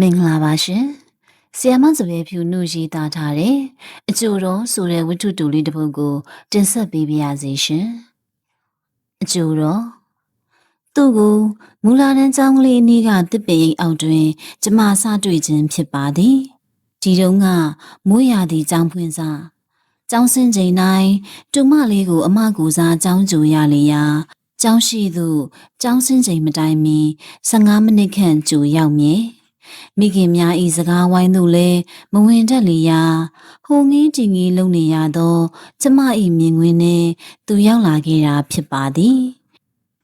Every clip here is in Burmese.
မင်္ဂလာပါရှင်ဆီယမစပယ်ဖြူနှုတ်ရေးသားထားတဲ့အကျိုးတော်ဆိုတဲ့ဝတ္ထုတူလေးတစ်ပုဒ်ကိုတင်ဆက်ပေးပါရစေရှင်အကျိုးတော်သူ့ကိုမူလာတန်းကျောင်းကလေးအနည်းကတစ်ပင်အိမ်အောက်တွင် ကျမစတွေ့ခြင်းဖြစ်ပါသည်ဒီတုန်းကမိုးရာသီကျောင်းဖွင့်စာကျောင်းဆင်းချိန်တိုင်းတူမလေးကိုအမကူစားကျောင်းကြိုရလေရာကျောင်းရှိသူကျောင်းဆင်းချိန်မတိုင်မီ15မိနစ်ခန့်ကြိုရောက်မြဲ မိခင်များဤစကားဝိုင်းသို့လဲမဝင်တတ်လေရာဟိုငင်းကြည်ငီးလုံနေရသော ကျမဤမြင်ကွင်းနှင့်သူရောက်လာခဲ့တာဖြစ်ပါသည်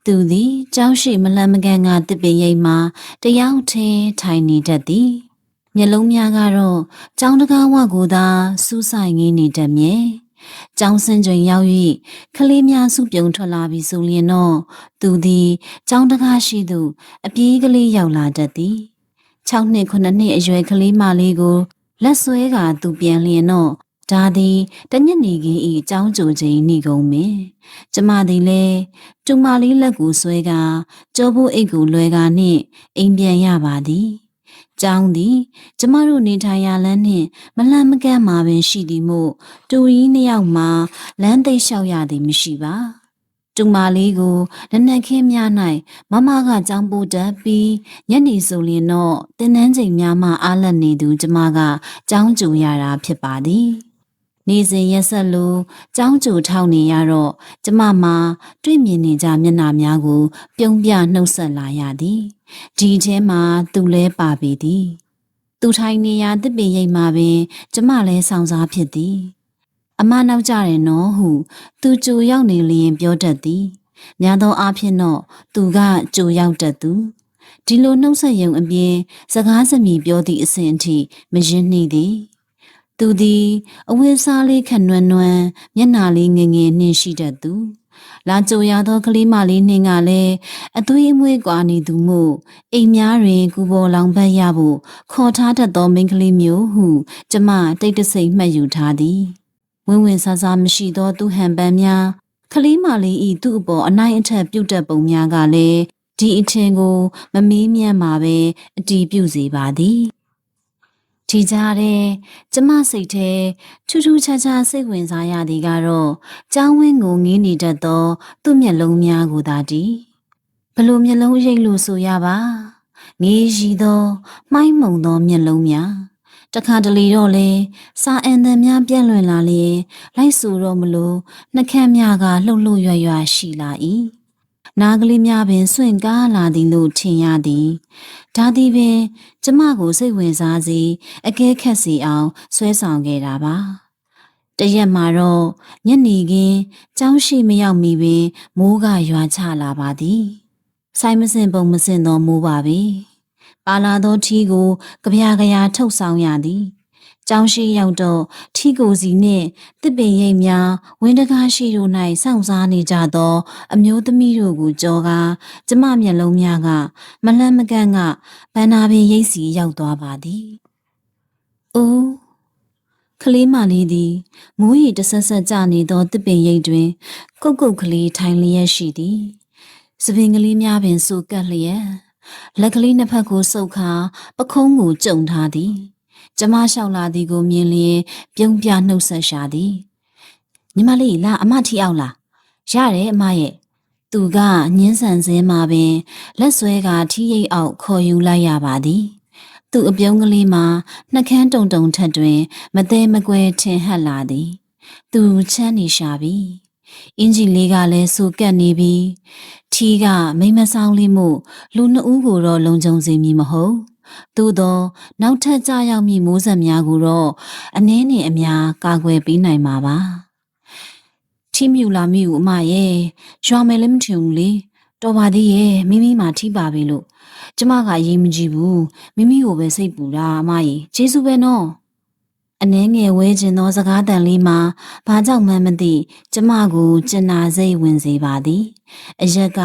သူသည်ကျောင်းရှိမလန်မကန်ကတစ်ပင်ရိပ်မှာတယောက်ထင်းထိုင်နေတတ်သည်မျက်လုံးများကတော့ကျောင်းတကားဝကိုသာစူးဆိုင်ငင်းနေတတ်မြဲကျောင်းစင်ချိန်ရောက်၍ကလေးများစုပြုံထွက်လာပြီဆိုလျင်တော့သူသည်ကျောင်းတကားရှိသူအပြေးကလေးရောက်လာတတ်သည် 6နှစ်9နှစ်အရွယ်ကလေးမလေးကိုလက်ဆွဲကသူပြန်လျင်တော့ဒါသည်တညက်နေခင်းဤအကြောင်းကြိုချိန်နေကုန်မင်းကျမသည်လဲကျမလေးလက်ကိုဆွဲကကြောဖို့အိတ်ကိုလွယ်ကာနှင့်အိမ်ပြန်ရပါသည်ကျောင်းသည် ကျမတို့နေထိုင်ရာလမ်းနှင့်မလန့်မကန့်မှာပင်ရှိသည်မို့တူရီနှစ်ယောက်မှလမ်းသိပ်လျှောက်ရသည်မရှိပါ ကျမလေးကိုနနက်ခင်းများ၌မမကကြောင်းပို့တတ်ပြီးညနေဆိုလျင်တော့တင်းနှန်းချိန်များမှအားလက်နေသူကျမကကြောင်းကြူရတာဖြစ်ပါသည်နေစဉ်ရက်ဆက်လိုကြောင်းကြူထောက်နေရတော့ကျမမှာတွေ့မြင်နေကြမျက်နှာများကို ပြုံးပြနှုတ်ဆက်လာရသည်ဒီထဲမှာသူလဲပါပေသည် သူထိုင်နေရတစ်ပင်ရိပ်မှာပင် ကျမလဲဆောင်စားဖြစ်သည် အမနောက်ကြတယ်နော်ဟု သူကြိုရောက်နေလျင်ပြောတတ်သည်များသောအားဖြင့်တော့သူကကြိုရောက်တတ်သူဒီလိုနှုတ်ဆက်ရုံအပြင်စကားစမြည်ပြောသည့်အစဉ်အထိမရင်းနှီးသည်သူသည်အဝတ်စားလေးခန့်နွမ်းနွမ်းမျက်နှာလေးငယ်ငယ်နှင်းရှိတတ်သူလာကြိုရသောကလေးမလေးနှင်းကလည်းအသွေးအမွေးကွာနေသူမို့အိမ်များတွင်ကူပေါ်လောင်ပတ်ရဖို့ခေါ်ထားတတ်သောမိန်းကလေးမျိုးဟု ကျမတိတ်တဆိတ်မှတ်ယူထားသည် ဝင်းဝင်ဆာဆာမရှိသောသူဟန်ပန်းများကလေးမလေးဤသူ့အပေါ်အနိုင်အထက်ပြုတ်တက်ပုံများကလည်းဒီအထင်ကိုမမေးမြန်းမှာပဲအတီးပြုတ်စေပါသည်ဒီကြားတဲ့ကျမစိတ်ထဲထူးထူးခြားခြားစိတ်ဝင်စားရသည်ကတော့ကျောင်းဝင်းကိုငင်းနေတတ်သော သူ့မျက်လုံးများကိုသာတည်ဘလို့မျက်လုံးရိပ်လို့ဆိုရပါငေးရီသော မှိုင်းမုံသောမျက်လုံးများ တခါတလေတော့လေစာအန်တန်များပြန့်လွင်လာလျင်လိုက်ဆိုတော့မလို့နှကန်းများကလှုပ်လှုပ်ရွရွရှိလာ၏နားကလေးများပင်စွန့်ကားလာသည်လို့ထင်ရသည်ဒါသည်ပင် ကျမကိုစိတ်ဝင်စားစေအကဲခတ်စေအောင်ဆွဲဆောင်ခဲ့တာပါတရက်မှာတော့ညနေခင်းကျောင်းရှိမရောက်မီပင်မိုးကရွာချလာပါသည်ဆိုင်မစင်ပုံမစင်သောမိုးပါပဲ ပါလာသောထီးကိုကြပြာကြရာထုတ်ဆောင်ရသည်ကျောင်းရှိရောက်တော့ထီကိုစီနှင့်တစ်ပင်ရိပ်များဝင်းတကားရှိတို့၌စောင့်စားနေကြသော အမျိုးသမီးတို့ကိုကြောကားကျမမျက်လုံးများက မလန့်မကန့်ကဗန္နာပင်ရိပ်စီရောက်သွားပါသည်။အိုးကလေးမလေးသည်မိုးရီတဆက်ဆက်ကျနေသောတစ်ပင်ရိပ်တွင် ကုတ်ကုတ်ကလေးထိုင်လျက်ရှိသည်။စပင်ကလေးများပင်စူကပ်လျက် လက်ကလေးနှစ်ဖက်ကိုစုပ်ခါပခုံးကိုကြုံထားသည်။ကျမလျှောက်လာသည်ကိုမြင်လျင်ပြုံးပြနှုတ်ဆက်ရှာသည်ညီမလေးလာအမထီအောင်လာရတယ်အမရဲ့သူကညင်းဆန်စင်းမှာပင်လက်ဆွဲကထီးရိပ်အောက်ခေါ်ယူလိုက်ရပါသည်သူအပြုံးကလေးမှာနှကန်းတုံတုံထက်တွင် မသေးမကွဲထင်ဟပ်လာသည် သူချမ်းနေရှာပြီအင်ဂျီလေးကလည်းစူကတ်နေပြီ ထီးကမိမဆောင်လေးမှုလူနှစ်ဦးကိုတော့လုံခြုံစေမည်မဟုတ်သို့သောနောက်ထပ်ကြရောက်မည့်မိုးဆက်များကိုတော့အနည်းနဲ့အများကာကွယ်ပေးနိုင်မှာပါထီမြူလာမိဦးအမရဲ့ရွာမယ်လည်းမထင်ဘူးလေတော်ပါသေးရဲ့မိမိမှထိပါပြီလို့ကျမကရေးမကြည့်ဘူးမိမိကိုပဲစိတ်ပူတာအမကြီးကျေးဇူးပဲနော် အနှဲငယ်ဝဲကျင်သောစကားတန်လေးမှာဘာကြောင့်မှန်းမသိကျမကိုကျင်နာစိတ်ဝင်စေပါသည်အရက်က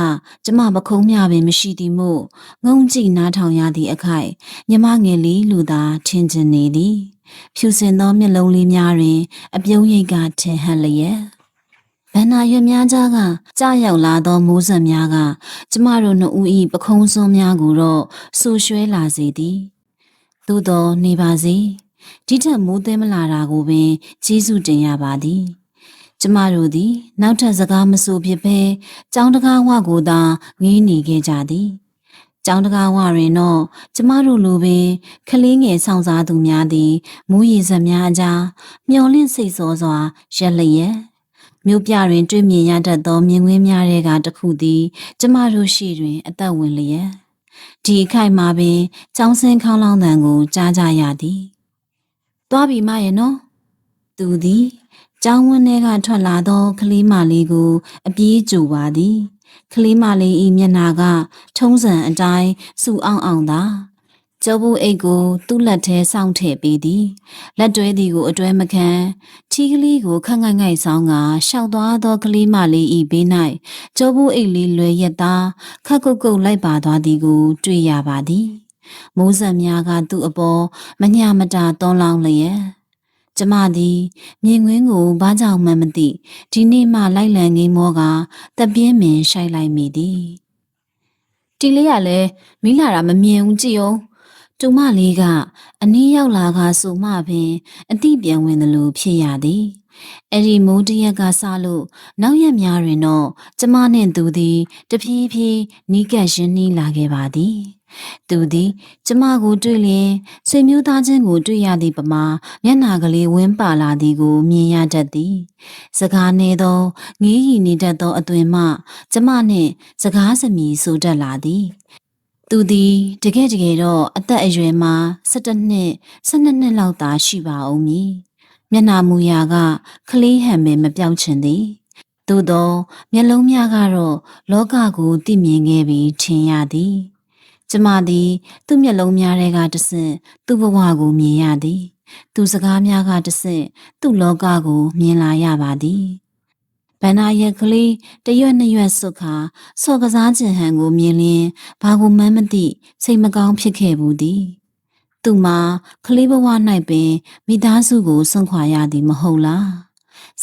ကျမပခုံးမြပင်မရှိသည်မို့ငုံကြည့်နားထောင်ရသည့်အခိုက်ညမငယ်လေးလူသာထင်ကျင်နေသည်ဖြူစင်သောမျက်လုံးလေးများတွင် အပြုံးရိပ်ကထင်ဟပ်လျက်ဗန္နာရွက်များကြားကကြာရောက်လာသောမိုးစံများက ကျမတို့နှစ်ဦး၏ပခုံးစွန်းများကိုတော့ဆူရွှဲလာစေသည်သို့တော်နေပါစေ ဒီထက်မိုးသိမ်းမလာတာကိုပင်ကျေးဇူးတင်ရပါသည်ကျမတို့သည် နောက်ထပ်စကားမဆိုဖြစ်ဘဲကြောင်းတကားဝကိုသာငေးနေခဲ့ကြသည်ကျောင်းတကားဝတွင်တော့ကျမတို့လိုပင်ကလေးငယ်ဆောင်စားသူများသည်မူရည်စက်များအကြားမျောလင့်စိတ်ဆောစွာရက်လျက်မြို့ပြတွင်တွေ့မြင်ရတတ်သောမြင်ကွင်းများတဲ့ကတစ်ခုသည်ကျမတို့ရှိတွင် အသက်ဝင်လျက်ဒီအခိုက်မှာပင်ကျောင်းဆင်းခေါင်းလောင်းတန်ကိုကြားကြရသည်။ သွားပြီမရဲ့နော်။သူသည်ကျောင်းဝင်းထဲကထွက်လာသောကလေးမလေးကိုအပြေးကြိုပါသည်။ကလေးမလေး၏မျက်နှာက ထုံးစံအတိုင်းစူအောင်အောင်သာကျုပ်ဘူးအိတ်ကိုသူ့လက်ထဲစောင့်ထည့်ပေးသည်လက်တွဲသည်ကိုအတွဲမခံထီးကလေးကိုခန့်ငိုက်ငိုက်ဆောင်ကရှောက်သွားသောကလေးမလေး၏ဘေး၌ကျုပ်ဘူးအိတ်လေးလွယ်ရက်သားခက်ကုတ်ကုတ်လိုက်ပါသွားသည်ကို တွေ့ရပါသည် မိုးဆက်များကသူ့အပေါ်မညမတာသွန်းလောင်းလျက်ကျမသည်မြင်ကွင်းကိုဘာကြောင့်မှမသိဒီနေ့မှလိုက်လံငိမ်းမောကတပြင်းပင်ရှိုက်လိုက်မိသည်တီလေးကလည်းမိလာတာမမြင်ဘူးကြည့်အောင်ကျမလေးကအနည်းရောက်လာကဆိုမှပင်အတိပြန်ဝင်သလိုဖြစ်ရသည် အဲ့ဒီမိုးတရက်ကစလို့နောက်ရက်များတွင်တော့ကျမနှင့်သူသည်တဖြည်းဖြည်းနီးကပ်ရင်းနှီးလာခဲ့ပါသည်သူသည်ကျမကိုတွေ့လျင်ဆွေမျိုးသားချင်းကိုတွေ့ရသည့်ပမာမျက်နာကလေးဝင်းပါလာသည်ကိုမြင်ရတတ်သည် စကားနေသောငေးရီနေတတ်သောအသွင်မှ ကျမနှင့်စကားစမြည်ဆိုတတ်လာသည်သူသည်တကယ်တကယ်တော့အသက်အရွယ်မှာ17နှစ်12နှစ်လောက်သာရှိပါဦးမည် မျက်နာမူရာကခလေးဟန်ပဲမပြောင်းချင်သည်သို့သောမျက်လုံးများကတော့လောကကိုသိမြင်ခဲ့ပြီးထင်ရသည်ကျမသည် သူ့မျက်လုံးများထဲကတဆင့်သူ့ဘဝကိုမြင်ရသည် သူစကားများကတဆင့်သူ့လောကကိုမြင်လာရပါသည်ဗန္နာရက်ကလေးတရွက်နှစ်ရွက်စွတ်ခါစော်ကစားခြင်းဟန်ကိုမြင်လျင်ဘာကိုမှန်းမသိစိတ်မကောင်းဖြစ်ခဲ့ဘူးသည် သူမှာကလေးဘဝ၌ပင်မိသားစုကိုဆွန့်ခွာရသည်မဟုတ်လား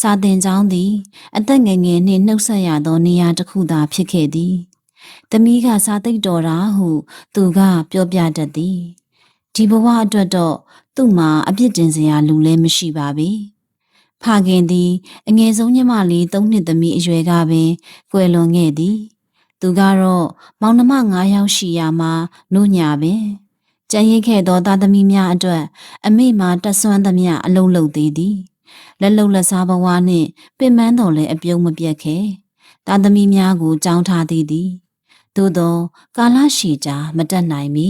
စာတင်ကျောင်းသည် အသက်ငယ်ငယ်နှင့်နှုတ်ဆက်ရသောနေရာတစ်ခုသာဖြစ်ခဲ့သည်။သမီးကစာသိပ်တော်တာဟု သူကပြောပြတတ်သည်။ဒီဘဝအတွက်တော့သူ့မှာအပြစ်တင်စရာလူလည်းမရှိပါဘူး။ဖခင်သည် အငယ်ဆုံးညီမလေး၃နှစ်သမီးအရွယ်ကပင်ကွယ်လွန်ခဲ့သည်။သူကတော့မောင်နှမ၅ယောက်ရှိရာမှာနှုတ်ညာပင် ကြံရင်ခဲ့သောသားသမီးများအတွက်အမိမှာတက်ဆွမ်းသမျှအလုံးလုံးသေးသည်လက်လုံလက်စားဘဝနှင့်ပင်ပန်းတော်လည်းအပြုံးမပြတ်ခဲ့သားသမီးများကိုကြောင်းထားသည်သည်သို့သောကာလရှည်ကြာမတက်နိုင်မီ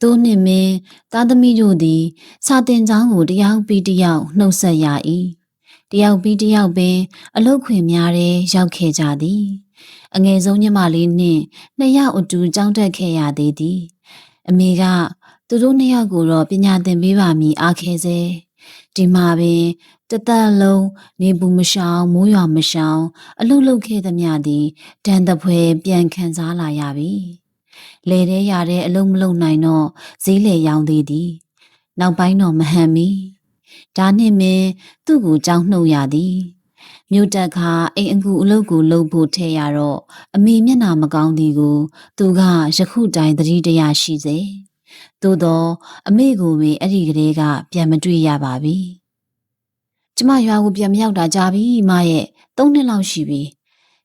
သို့နှင့်မင်းသားသမီးတို့သည်စာတင်ကျောင်းကိုတယောက်ပြီးတယောက်နှုတ်ဆက်ရ၏တယောက်ပြီးတယောက်ပင်အလုတ်ခွင်များထဲရောက်ခဲ့ကြသည် အငယ်ဆုံးညီမလေးနှင့်နှစ်ယောက်အတူကြောင်းတက်ခဲ့ရသေးသည် အမေကသူတို့နှစ်ယောက်ကိုတော့ပညာသင်ပေးပါမည်အားခဲစေဒီမှာပင်တသက်လုံးနေဘူးမရှောင်မိုးရွာမရှောင်အလုလုခဲ့သမျှသည်ဒဏ်တပွဲပြန်ခံစားလာရပြီလေထဲရတဲ့အလုံးမလုံးနိုင်တော့ဈေးလေရောင်းသေးသည်နောက်ပိုင်းတော့မဟန်မီဒါနှင့်မင်းသူ့ကိုကြောင်းနှုတ်ရသည် မြို့တက်ခါအိမ်အကူအလုတ်ကိုလှုပ်ဖို့ထဲရတော့အမေမျက်နှာမကောင်းသည်ကို သူကယခုတိုင်သတိတရရှိစေသို့တော့အမေကိုပင်အဲ့ဒီကလေးကပြန်မတွေ့ရပါပြီကျမရွာကိုပြန်မရောက်တာကြာပြီမရဲ့၃နှစ်လောက်ရှိပြီ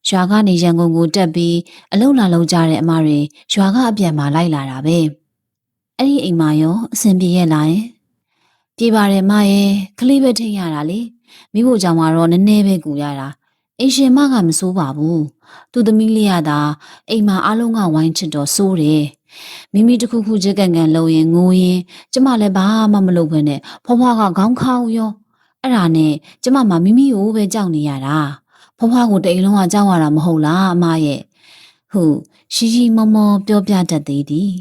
ရွာကနေရန်ကုန်ကိုတက်ပြီးအလုလာလုံးကြတဲ့အမတွေရွာကအပြန်မှာလိုက်လာတာပဲအဲ့ဒီအိမ်မှာရောအဆင်ပြေရဲ့လားယင်ပြေပါတယ်မရဲ့ကလေးပဲထိတ်ရတာလေ မိဖို့ကြောင့်မှာတော့နည်းနည်းပဲကူရတာအိမ်ရှင်မကမစိုးပါဘူးသူသမီးလေးရတာအိမ်မှာအားလုံးကဝိုင်းချစ်တော့စိုးတယ်မိမိတခုခုချစ်ကန်ကန်လုံရင်ငိုရင်ကျမလည်းဘာမှမလုပ်ဘဲနဲ့ဖွားဖွားကခေါင်းခေါင်းရောအဲ့ဒါနဲ့ကျမမှမိမိကိုပဲကြောက်နေရတာဖွားဖွားကိုတိတ်လုံးကကြောက်ရတာမဟုတ်လားအမရဲ့ဟုတ်ရှိရှိမောမောပြောပြတတ်သေးသည်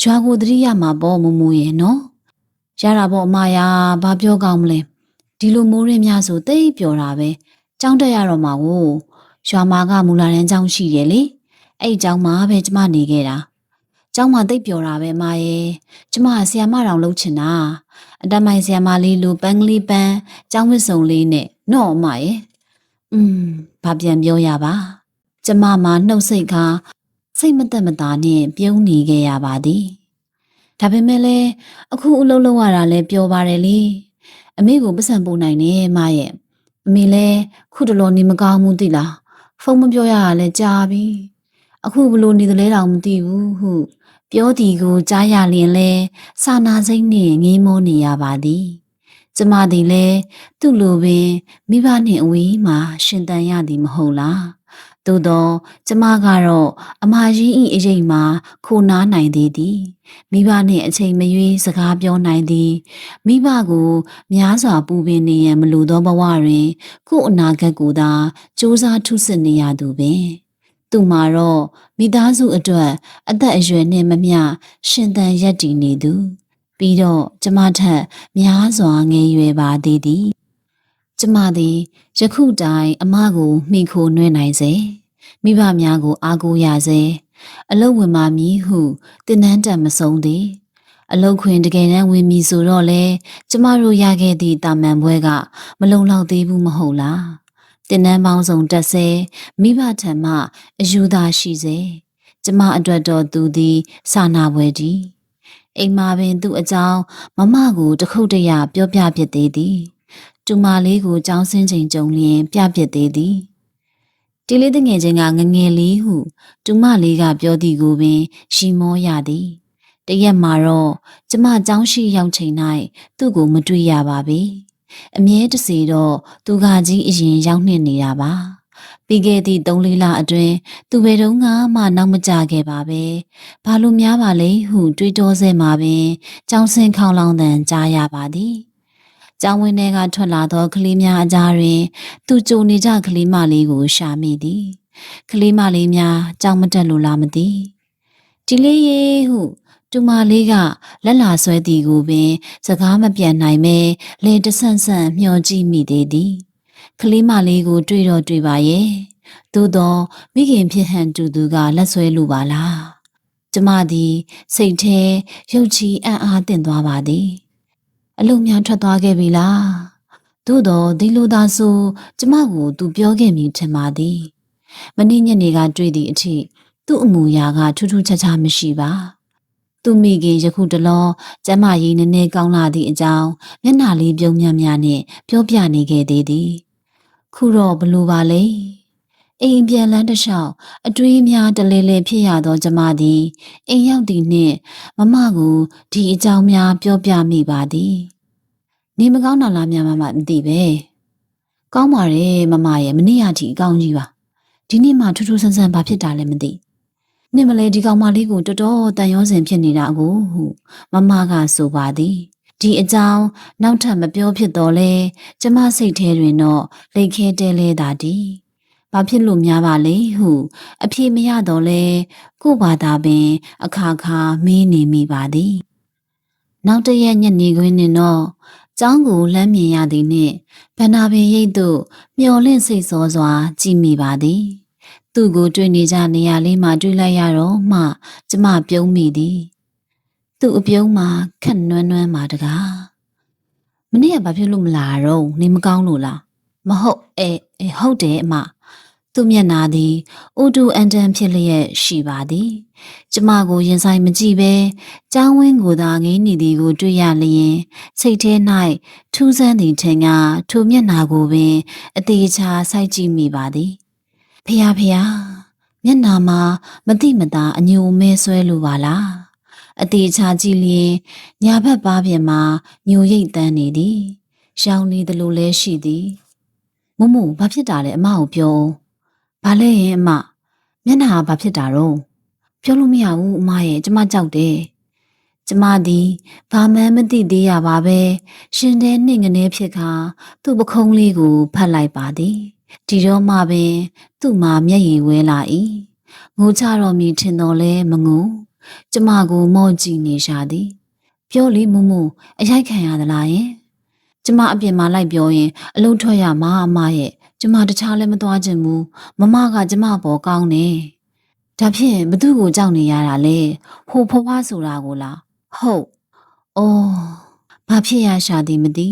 ရွာကိုတတိယမှာပေါ့မမူရဲ့နော်ရတာပေါ့အမယာဘာပြောကောင်းမလဲ ဒီလိုမိုးရင်းများဆိုတိတ်ပျော်တာပဲကြောင်းတက်ရတော့မှာကိုရွာမာကမူလာတန်းကျောင်းရှိတယ်လေအဲ့ကျောင်းမှာပဲကျမနေခဲ့တာကျောင်းမှာတိတ်ပျော်တာပဲမရဲ့ကျမဆီယမတောင်လှုပ်ချင်တာအတမိုင်ဆီယမလေးလိုပန်းကလေးပန်းကျောင်းဝစ်စုံလေးနဲ့နော်မရဲ့อืมဘာပြန်ပြောရပါကျမမှာနှုတ်စိတ်ကစိတ်မသက်မသာနဲ့ပြုံးနေခဲ့ရပါသည်ဒါပေမဲ့လည်းအခုအလုပ်လုပ်ရတာလည်းပြောပါတယ်လေ အမေကိုပတ်စံပို့နိုင်တယ်မရဲ့အမေလည်းခုတလောနေမကောင်းဘူးသိလားဖုန်းမပြောရတာလည်းကြာပြီအခုဘလို့နေသလဲတောင်မသိဘူးဟုပြောတီကိုကြားရလျင်လဲစာနာစိတ်နဲ့ငေးမောနေရပါသည်ကျမသည်လည်းသူ့လိုပင်မိဘနှင့်အဝေးမှရှင်တန်ရသည်မဟုတ်လား သို့သောကျမကတော့အမကြီးဤအရေးမှာခိုနားနိုင်သေးသည်မိဘနှင့်အချိန်မရွေးစကားပြောနိုင်သည်မိဘကိုများစွာပူပင်နေရန်မလိုသောဘဝတွင်ကို့အနာဂတ်ကိုသာစူးစမ်းထုစစ်နေရသူပင်သူမှာတော့မိသားစုအတွက်အသက်အရွယ်နှင့်မမျှရှင်သန်ရက်တည်နေသူပြီးတော့ကျမထက်များစွာငယ်ရွယ်ပါသေးသည် ကျမသည်ယခုတိုင်အမကိုမှီခိုနှွဲနိုင်စေမိဘများကိုအားကိုးရစေအလုတ်ဝင်ပါမည်ဟုတင်နန်းတံမဆုံးသည်အလုတ်ခွင်တကယ်တမ်းဝင်ပြီဆိုတော့လေကျမတို့ရခဲ့သည့်တာမန်ပွဲကမလုံလောက်သေးဘူးမဟုတ်လားတင်နန်းပေါင်းစုံတက်စေမိဘထံမှအယူသာရှိစေကျမအတွက်တော့သူသည်စာနာပွဲသည်အိမ်မှာပင်သူ့အကြောင်းမမကိုတခုတ်တရပြောပြပြသေးသည် တူမလေးကိုကြောင်းစင်းချိန်ကြုံလျင်ပြပြသေးသည်တီလေးတငယ်ချင်းကငငယ်လေးဟုတူမလေးကပြောသည်ကိုပင်ရှီမောရသည်တရက်မှာတော့ကျမကြောင်းရှိရောက်ချိန်၌သူ့ကိုမတွေ့ရပါပေအမြဲတစေတော့သူကကြီးအရင်ရောက်နှင့်နေတာပါပြီးခဲ့သည့်၃လေးလအတွင်းသူဘယ်တော့မှနောက်မကြခဲ့ပါပဲဘာလို့များပါလဲဟုတွေးတောဆဲမှာပင်ကြောင်းစင်ခေါင်လောင်တန်ကြားရပါသည် ကျောင်းဝင်းထဲကထွက်လာသောကလေးများအကြားတွင် သူကြုံနေကြကလေးမလေးကိုရှာမိသည်ကလေးမလေးများကြောင်းမတက်လို့လားမသိဒီလေးရေဟုတူမလေးကလက်လာဆွဲသည်ကိုပင် စကားမပြန်နိုင်ပဲလေတဆန့်ဆန့်မျောကြည့်မိသေးသည်ကလေးမလေးကို တွေ့တော့တွေ့ပါရဲ့သို့တော့မိခင်ဖြစ်ဟန်တူသူကလက်ဆွဲလိုပါလားကျမသည် စိတ်ထဲရုပ်ချီအံ့အားသင့်သွားပါသည် အလုံးများထွက်သွားခဲ့ပြီလားသို့တော့ဒီလိုသာဆိုကျမကိုသူပြောခဲ့မိထင်ပါသည်မနေ့ညနေကတွေ့သည့်အထိသူ့အမူအရာကထူးထူးခြားခြားမရှိပါသူမိခင်ယခုတလောကျမကြီးနည်းနည်းကောင်းလာသည့်အကြောင်းမျက်နှာလေးပြုံးမြတ်များနဲ့ပြောပြနေခဲ့သေးသည်ခုတော့ဘလို့ပါလဲ အိမ်ပြန်လန်းတစ်လျှောက်အတွေးများတလဲလဲဖြစ်ရသောကျမသည်အိမ်ရောက်သည်နှင့်မမကိုဒီအကြောင်းများပြောပြမိပါသည်နေမကောင်းတာလားများမမမသိပဲကောင်းပါတယ်မမရဲ့မနေ့ကထိအကောင်းကြီးပါဒီနေ့မှထူးထူးဆန်းဆန်းဘာဖြစ်တာလဲမသိနင့်မလဲဒီကောင်မလေးကိုတော်တော်တန်ရောစင်ဖြစ်နေတာကိုဟုမမကဆိုပါသည်ဒီအကြောင်းနောက်ထပ်မပြောဖြစ်တော့လဲကျမစိတ်ထဲတွင်တော့လိတ်ခဲတဲလဲတာဒီ ဘာဖြစ်လို့များပါလဲဟုအဖြေမရတော့လဲကို့ဘာသာပင် အခါခါမေးနေမိပါသည် နောက်တရက်ညနေခင်းနှင့်တော့ကျောင်းကိုလှမ်းမြင်ရသည်နှင့်ဗန္နာပင်ရိပ်သို့မျော်လင့်စိတ်စောစွာ ကြည့်မိပါသည် သူ့ကိုတွေ့နေကြနေရာလေးမှာတွေ့လိုက်ရတော့မှ ကျမပြုံးမိသည် သူ့အပြုံးမှာခက်နွမ်းနွမ်းပါတကားမနေ့ကဘာဖြစ်လို့မလာတော့နေမကောင်းလို့လားမဟုတ်အဲအဲဟုတ်တယ်အမ သူ့မျက်နာသည်ဥတူအန်တန်ဖြစ်လျက်ရှိပါသည်ကျမကိုရင်ဆိုင်မကြည့်ပဲကျောင်းဝင်းကိုသာငေးနေသည်ကိုတွေ့ရလျင်စိတ်ထဲ၌ထူးဆန်းသည့်ထင်ကထိုမျက်နာကိုပင်အသေးချာစိုက်ကြည့်မိပါသည်ဖះဖះမျက်နာမှာမတိမတာအညိုမဲဆွဲလိုပါလားအသေးချာကြည့်လျင်ညာဘက်ပါးပြင်မှာညိုရိတ်တန်းနေသည်ရှောင်းနေသလိုလဲရှိသည်မမဘာဖြစ်တာလဲအမကိုပြော ဘာလဲရင်အမမျက်နှာဘာဖြစ်တာတော့ပြောလို့မရဘူးအမရဲ့ကျမကြောက်တယ်ကျမသည်ဘာမှန်းမသိသေးရပါပဲရှင်တဲ့နှင့်ငနေဖြစ်ခါသူ့ပခုံးလေးကိုဖတ်လိုက်ပါသည်ဒီတော့မှပင်သူ့မှာမျက်ရည်ဝဲလာ၏ငိုချတော်မူထင်တော်လဲမငိုကျမကိုမော့ကြည့်နေရှာသည်ပြောလေမမအရိုက်ခံရသလားယင်ကျမအပြင်မှာလိုက်ပြောရင်အလုံးထွက်ရမှာအမရဲ့ ကျမတခြားလည်းမသွားချင်ဘူးမမကကျမပေါ်ကောင်းတယ်ဒါဖြင့်ဘသူ့ကိုကြောက်နေရတာလဲဟိုဖွားဖွားဆိုတာကိုလားဟုတ်အော်ဘာဖြစ်ရရှာသည်မသိ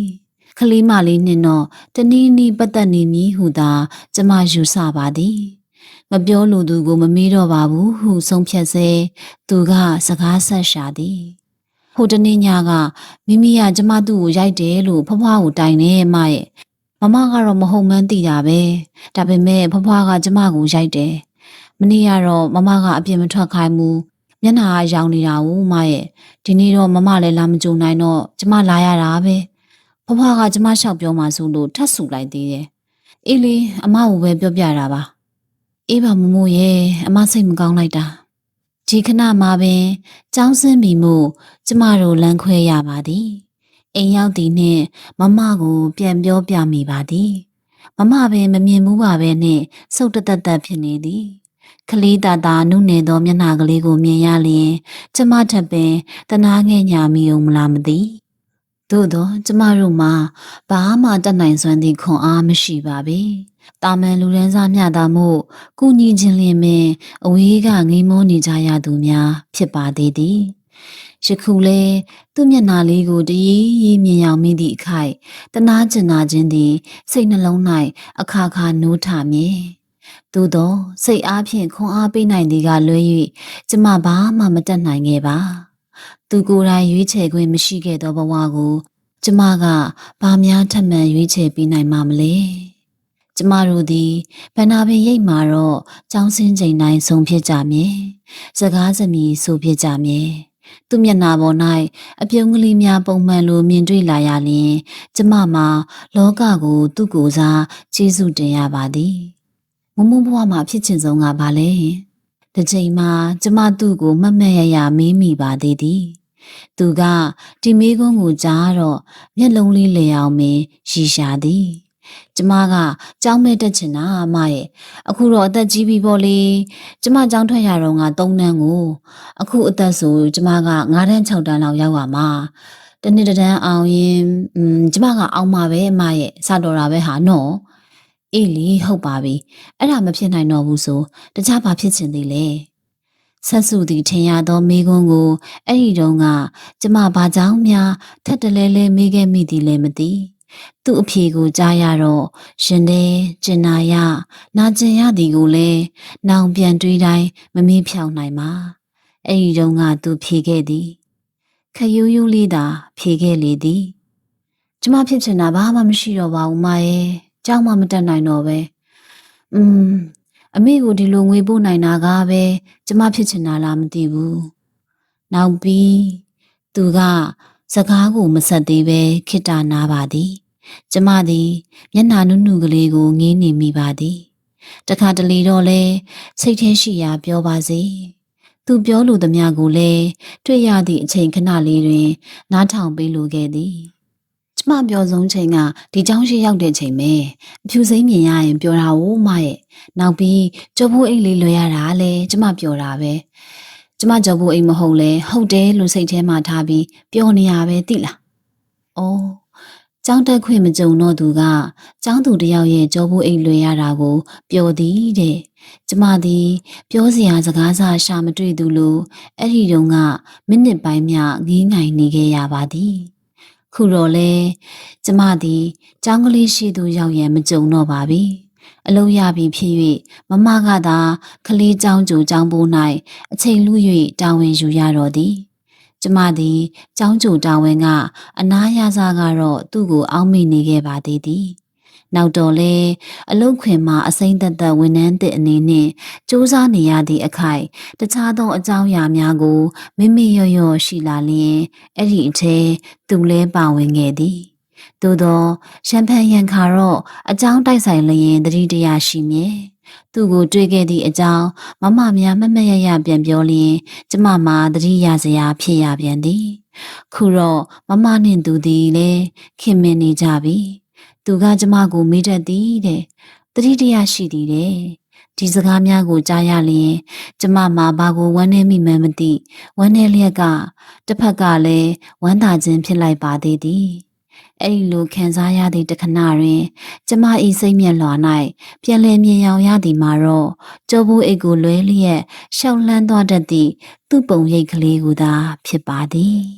ကလေးမလေးနှင့်တော့တနည်းနည်းပတ်သက်နေမည်ဟုသာကျမယူဆပါသည်မပြောလိုသူကိုမမေးတော့ပါဘူးဟုဆုံးဖြတ်စေသူကစကားဆက်ရှာသည်ဟိုတနေ့ညကမိမိကကျမသူ့ကိုရိုက်တယ်လို့ဖွားဖွားကိုတိုင်နေမရဲ့ မမကတော့မဟုတ်မှန်းသိတာပဲဒါပေမဲ့ဖွားဖွားကကျမကိုရိုက်တယ်မနေ့ကတော့မမကအပြင်မထွက်ခိုင်းဘူးမျက်နှာကရောင်နေတာဦးမရဲ့ဒီနေ့တော့မမလည်းလာမကြုံနိုင်တော့ကျမလာရတာပဲဖွားဖွားကကျမလျှောက်ပြောမှဆိုလို့ထပ်ဆူလိုက်သေးတယ်အေးလေအမကိုပဲပြောပြတာပါအေးပါမမို့ရဲ့အမစိတ်မကောင်းလိုက်တာဒီခဏမှာပင်ចောင်းစင်းပြီမို့ကျမတို့လမ်းခွဲရပါသည် အိမ်ရောက်သည်နှင့်မမကိုပြန်ပြောပြမိပါသည်မမပင်မမြင်ဘူးပါပဲနှင့်စုတ်တသက်သက်ဖြစ်နေသည်ကလေးတာတာနုနယ်သောမျက်နှာကလေးကိုမြင်ရလျင်ကျမထပ်ပင်တနာငဲ့ညာမိုံမလားမသိသို့သောကျမတို့မှာဘာမှတတ်နိုင်စွမ်းသည့်ခွန်အားမရှိပါပေ။တာမန်လူရန်စားမျှတာမို့ကုညီခြင်းလျင်ပင်အဝေးကငိမ့်မောနေကြရသူများဖြစ်ပါသေးသည်။ ယခုလဲသူ့မျက်နှာလေးကိုတရီးရီးမြင်ရောက်မိသည့်အခိုက်တနာကျင်နာခြင်းသည် စိတ်နှလုံး၌အခါခါနိုးထမည်။သို့သောစိတ်အားဖြင့်ခွန်အားပေးနိုင်သည်ကလွဲ၍ကျမဘာမှမတတ်နိုင်ခဲ့ပါ။သူကိုယ်တိုင်ရွေးချယ်ခွင့်မရှိခဲ့သောဘဝကိုကျမကဘာများထပ်မံရွေးချယ်ပေးနိုင်မှာမလဲ။ကျမတို့သည်ဗန္နာပင်ရိပ်မှာတော့ကြောင်းစင်းချိန်တိုင်းဆုံးဖြစ်ကြမည်။စကားစမြည်ဆိုဖြစ်ကြမည်။ သူ့မျက်နှာပေါ်၌အပြုံးကလေးများပုံမှန်လိုမြင်တွေ့လာရလျင်ကျမမှာ လောကကို သူ့ကိုယ်စားကျေးဇူးတင်ရပါသည်။မမဘဝမှာဖြစ်ချင်ဆုံးကဘာလဲ။တစ်ချိန်မှာ ကျမသူ့ကိုမတ်မတ်ရရမေးမိပါသေးသည်။သူကဒီမေးခွန်းကိုကြားတော့မျက်လုံးလေးလေအောင်ပင်ရီရှာသည်။ ကျမကကြောင်းမဲ့တက်ချင်တာအမရဲ့အခုတော့အသက်ကြီးပြီပေါ့လေကျမကြောင်းထွက်ရတော့ငါ၃တန်းကိုအခုအသက်ဆိုကျမက9တန်း6တန်းလောက်ရောက်ပါမှာတနေ့တန်းအောင်ရင်อืมကျမကအောင်မှာပဲအမရဲ့စတော်တာပဲဟာနော်အေးလီဟုတ်ပါပြီအဲ့ဒါမဖြစ်နိုင်တော့ဘူးဆိုတခြားဘာဖြစ်ချင်သေးလဲဆက်စုသည်ထင်ရသောမိကွန်းကိုအဲ့ဒီတုန်းကကျမဘာကြောင့်များထက်တလဲလဲမေးခဲ့မိသည်လဲမသိ သူ့အဖြေကိုကြားရတော့ရှင်တဲ့ကျင်နာရနာကျင်ရသည်ကိုလည်းနောင်ပြန်တွေးတိုင်းမမေ့ဖြောင်းနိုင်ပါအဲ့ဒီတုန်းကသူဖြေခဲ့သည်ခယူးယူးလေးသာဖြေခဲ့လေသည်ကျမဖြစ်ချင်တာဘာမှမရှိတော့ပါဘူးမရဲ့ကြောက်မှမတက်နိုင်တော့ပဲอืมအမေကိုဒီလိုငွေပို့နိုင်တာကပဲကျမဖြစ်ချင်တာလားမသိဘူးနောက်ပြီးသူက စကားကိုမဆက်သေးပဲခိတ္တနာပါသည်ကျမသည်မျက်နှာနုနုကလေးကိုငေးနေမိပါသည်တခါတလေတော့လဲစိတ်ထဲရှိရာပြောပါစေသူပြောလိုသမျှကိုလည်းတွေ့ရသည့်အချိန်ခဏလေးတွင် နားထောင်ပေးလိုခဲ့သည်ကျမပြောဆုံးချိန်ကဒီเจ้าရှိရောက်တဲ့ချိန်ပဲအဖြူစိမ့်မြင်ရရင်ပြောတာဟိုမရဲ့နောက်ပြီးကြောဖို့အိတ်လေးလွယ်ရတာလဲကျမပြောတာပဲ ကျမကြောဖို့အိတ်မဟုတ်လဲဟုတ်တယ်လို့စိတ်ထဲမှာထားပြီးပြောနေရပဲသိလား။အော်ကျောင်းတက်ခွင့်မကြုံတော့သူကကျောင်းသူတယောက်ရဲ့ကြောဖို့အိတ်လွယ်ရတာကိုပျော်သည်တဲ့။ကျမသည်ပြောစရာစကားစာရှာမတွေ့သူလို့အဲ့ဒီတုန်းကမိနစ်ပိုင်းမျှငေးငိုင်နေခဲ့ရပါသည်။ခုတော့လေကျမသည်ကျောင်းကလေးရှိသူရောက်ရန်မကြုံတော့ပါပြီ။ အလုံးရပြီဖြစ်၍မမကသာကလေးเจ้าကြိုเจ้าပိုး၌အချိန်လူ၍တာဝန်ယူရတော့သည်ကျမသည်เจ้าကြိုတာဝန်ကအနာရစားကတော့သူ့ကိုအောက်မေ့နေခဲ့ပါသေးသည်နောက်တော့လေအလုတ်ခွင်မှာအစိမ့်သက်သက်ဝန်ထမ်းသစ်အနေနဲ့စူးစမ်းနေရသည့်အခိုက်တခြားသောအကြောင်းအရာများကိုမိမိရော့ရော့ရှိလာလျင်အဲ့ဒီအထဲသူလဲပါဝင်ခဲ့သည် သို့သောရှမ်ပန်ရန်ခါတော့အကြောင်းတိုက်ဆိုင်လျင်တတိတရာရှိမည်သူ့ကိုတွေ့ခဲ့သည့်အကြောင်းမမများမမရရပြန်ပြောလျင်ကျမမှာတတိယစရာဖြစ်ရပြန်သည် ခုတော့မမနှင့်သူသည်လည်းခင်မင်နေကြပြီ သူကကျမကိုမေးတတ်သည်တဲ့တတိတရာရှိသည်တဲ့ဒီစကားများကိုကြားရလျင်ကျမမှာဘာကိုဝမ်းနေမိမှန်းမသိဝမ်းနေလျက်ကတစ်ဖက်ကလည်းဝမ်းသာခြင်းဖြစ်လိုက်ပါသေးသည် အဲ့ဒီလိုခံစားရသည့်တခဏတွင်ကျမဤစိတ်မျက်လွှာ၌ပြန်လည်မြင်ရောင်ရသည်မှာတော့ကြောဘူးအိတ်ကိုလွဲလျက်ရှောက်လန်းသွားတတ်သည့်သူ့ပုံရိပ်ကလေးကိုသာဖြစ်ပါသည်